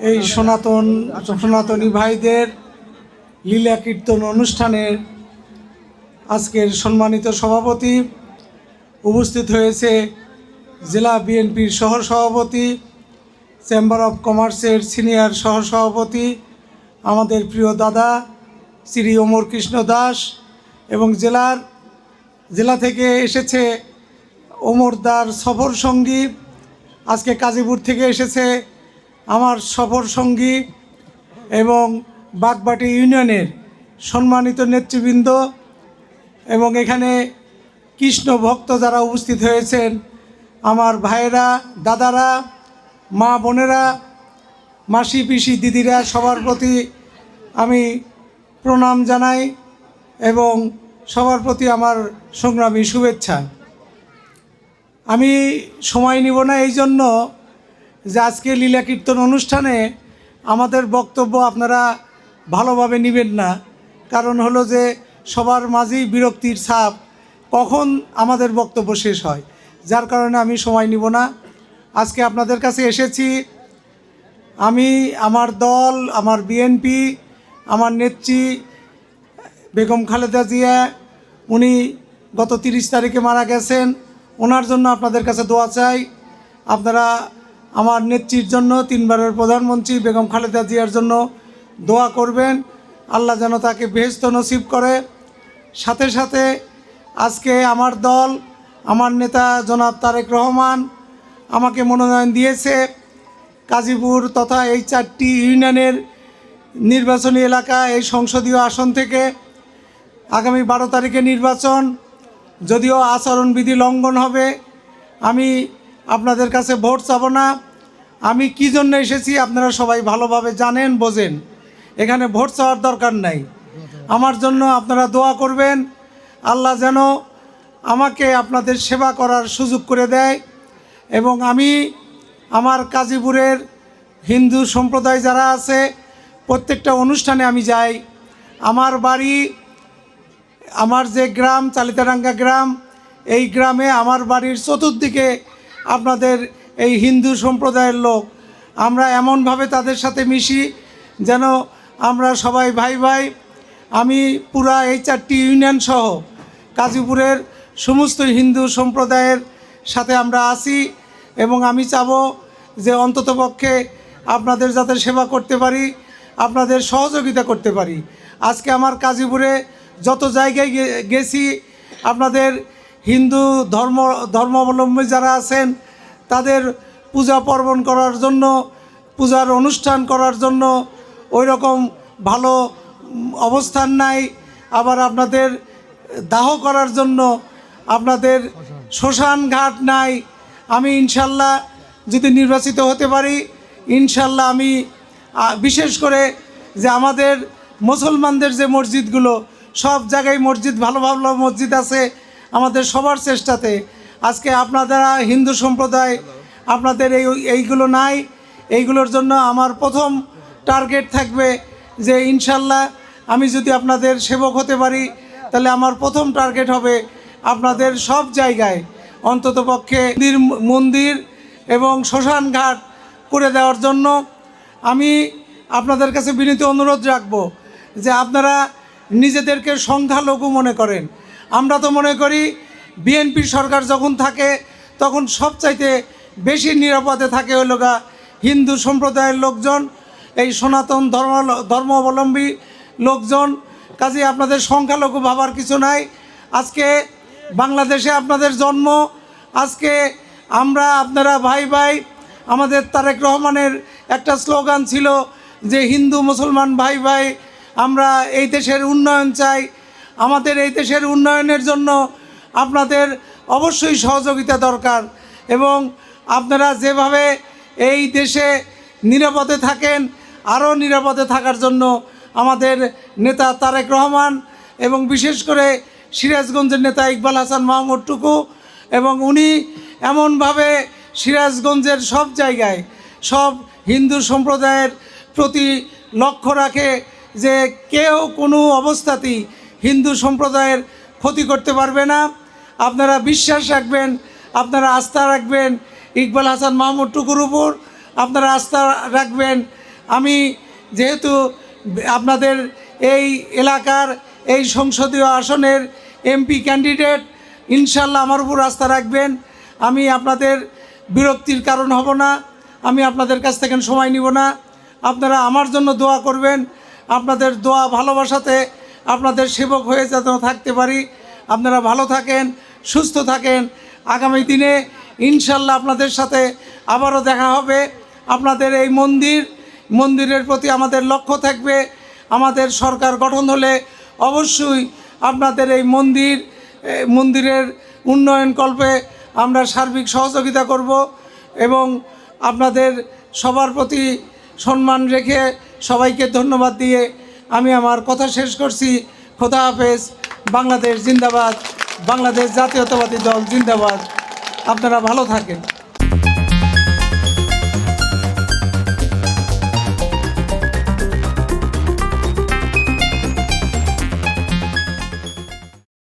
এই সনাতন, সনাতনী ভাইদের লীলা কীর্তন অনুষ্ঠানের আজকের সম্মানিত সভাপতি উপস্থিত হয়েছে জেলা বিএনপির সহ সভাপতি চেম্বার অফ কমার্সের সিনিয়র সহ সভাপতি আমাদের প্রিয় দাদা শ্রী অমর কৃষ্ণ দাস এবং জেলার, জেলা থেকে এসেছে ওমরদার সফর সঙ্গী আজকে কাজীপুর থেকে এসেছে আমার সফর সঙ্গী এবং বাগবাটি ইউনিয়নের সম্মানিত নেতৃবৃন্দ এবং এখানে কৃষ্ণ ভক্ত যারা উপস্থিত হয়েছেন, আমার ভাইয়েরা, দাদারা, মা বোনেরা, মাসি, পিসি, দিদিরা, সবার প্রতি আমি প্রণাম জানাই এবং সবার প্রতি আমার সংগ্রামী শুভেচ্ছা। আমি সময় নিব না, এই জন্য যে আজকে লীলা কীর্তন অনুষ্ঠানে আমাদের বক্তব্য আপনারা ভালোভাবে নেবেন না। কারণ হলো যে সবার মাঝেই বিরক্তির ছাপ কখন আমাদের বক্তব্য শেষ হয়। যার কারণে আমি সময় নিব না। আজকে আপনাদের কাছে এসেছি। আমি, আমার দল, আমার বিএনপি, আমার নেত্রী বেগম খালেদা জিয়া, উনি গত তিরিশ তারিখে মারা গেছেন। ওনার জন্য আপনাদের কাছে দোয়া চাই। আপনারা আমার নেত্রীর জন্য, তিনবারের প্রধানমন্ত্রী বেগম খালেদা জিয়ার জন্য দোয়া করবেন। আল্লাহ যেন তাকে বেহেস্ত নসিব করে। সাথে সাথে আজকে আমার দল, আমার নেতা জনাব তারেক রহমান আমাকে মনোনয়ন দিয়েছে। কাজীপুর তথা এই চারটি ইউনিয়নের নির্বাচনী এলাকা, এই সংসদীয় আসন থেকে আগামী বারো তারিখে নির্বাচন, যদিও আচরণবিধি লঙ্ঘন হবে। আমি আপনাদের কাছে ভোট চাবো না। আমি কী জন্য এসেছি আপনারা সবাই ভালোভাবে জানেন, বোঝেন। এখানে ভোট চাওয়ার দরকার নাই। আমার জন্য আপনারা দোয়া করবেন। আল্লাহ যেন আমাকে আপনাদের সেবা করার সুযোগ করে দেয়। এবং আমি আমার কাজীপুরের হিন্দু সম্প্রদায় যারা আছে, প্রত্যেকটা অনুষ্ঠানে আমি যাই। আমার বাড়ি, আমার যে গ্রাম চালিতারাঙ্গা গ্রাম, এই গ্রামে আমার বাড়ির চতুর্দিকে আপনাদের এই হিন্দু সম্প্রদায়ের লোক, আমরা এমনভাবে তাদের সাথে মিশি যেন আমরা সবাই ভাই ভাই, আমি পুরা এই চারটি ইউনিয়ন সহ কাজীপুরের সমস্ত হিন্দু সম্প্রদায়ের সাথে আমরা আছি এবং আমি চাবো যে অন্ততপক্ষে আপনাদের যাতে সেবা করতে পারি, আপনাদের সহযোগিতা করতে পারি। আজকে আমার কাজীপুরে যত জায়গায় গেছি, আপনাদের হিন্দু ধর্ম, ধর্মাবলম্বী যারা আছেন, তাদের পূজা পার্বণ করার জন্য, পূজার অনুষ্ঠান করার জন্য ওই রকম ভালো অবস্থান নাই। আবার আপনাদের দাহ করার জন্য আপনাদের শ্মশান ঘাট নাই। আমি ইনশাল্লাহ যদি নির্বাচিত হতে পারি, ইনশাল্লাহ আমি বিশেষ করে যে আমাদের মুসলমানদের যে মসজিদগুলো, সব জায়গায় মসজিদ, ভালো ভালো মসজিদ আছে। আমাদের সবার চেষ্টাতে। আজকে আপনারা হিন্দু সম্প্রদায়, আপনাদের এই, এইগুলো নাই। এইগুলোর জন্য আমার প্রথম টার্গেট থাকবে যে ইনশাল্লাহ আমি যদি আপনাদের সেবক হতে পারি, তাহলে আমার প্রথম টার্গেট হবে আপনাদের সব জায়গায় অন্ততপক্ষে মন্দির মন্দির এবং শ্মশান ঘাট করে দেওয়ার জন্য আমি আপনাদের কাছে বিনীত অনুরোধ রাখব যে আপনারা নিজেদেরকে সংখ্যালঘু মনে করেন। আমরা তো মনে করি বিএনপি সরকার যখন থাকে, তখন সবচাইতে বেশি নিরাপদে থাকে ওই লোকা হিন্দু সম্প্রদায়ের লোকজন, এই সনাতন ধর্ম, ধর্মাবলম্বী লোকজন। কাজে আপনাদের সংখ্যালঘু ভাবার কিছু নাই। আজকে বাংলাদেশে আপনাদের জন্ম, আজকে আমরা আপনারা ভাই ভাই, আমাদের তারেক রহমানের একটা স্লোগান ছিল যে হিন্দু মুসলমান ভাই ভাই, আমরা এই দেশের উন্নয়ন চাই। আমাদের এই দেশের উন্নয়নের জন্য আপনাদের অবশ্যই সহযোগিতা দরকার এবং আপনারা যেভাবে এই দেশে নিরাপদে থাকেন, আরও নিরাপদে থাকার জন্য আমাদের নেতা তারেক রহমান এবং বিশেষ করে সিরাজগঞ্জের নেতা ইকবাল হাসান মাহমুদ টুকু এবং উনি এমনভাবে সিরাজগঞ্জের সব জায়গায়, সব হিন্দু সম্প্রদায়ের প্রতি লক্ষ্য রাখে যে কেউ কোনো অবস্থাতেই হিন্দু সম্প্রদায়ের ক্ষতি করতে পারবে না। আপনারা বিশ্বাস রাখবেন, আপনারা আস্থা রাখবেন, ইকবাল হাসান মাহমুদ টুকুর উপর আপনারা আস্থা রাখবেন। আমি যেহেতু আপনাদের এই এলাকার এই সংসদীয় আসনের এমপি ক্যান্ডিডেট, ইনশাল্লাহ আমার উপর আস্থা রাখবেন। আমি আপনাদের বিরক্তির কারণ হব না, আমি আপনাদের কাছ থেকে সময় নিব না। আপনারা আমার জন্য দোয়া করবেন, আপনাদের দোয়া ভালোবাসাতে আপনাদের সেবক হয়ে যাতে থাকতে পারি। আপনারা ভালো থাকেন, সুস্থ থাকেন। আগামী দিনে ইনশাল্লাহ আপনাদের সাথে আবারও দেখা হবে। আপনাদের এই মন্দির, মন্দিরের প্রতি আমাদের লক্ষ্য থাকবে। আমাদের সরকার গঠন হলে অবশ্যই আপনাদের এই মন্দির মন্দিরের উন্নয়ন কল্পে আমরা সার্বিক সহযোগিতা করব এবং আপনাদের সবার প্রতি সম্মান রেখে সবাইকে ধন্যবাদ দিয়ে আমি আমার কথা শেষ করছি। খোদা হাফেজ, বাংলাদেশ জিন্দাবাদ, বাংলাদেশ জাতীয়তাবাদী দল জিন্দাবাদ। আপনারা ভালো থাকেন।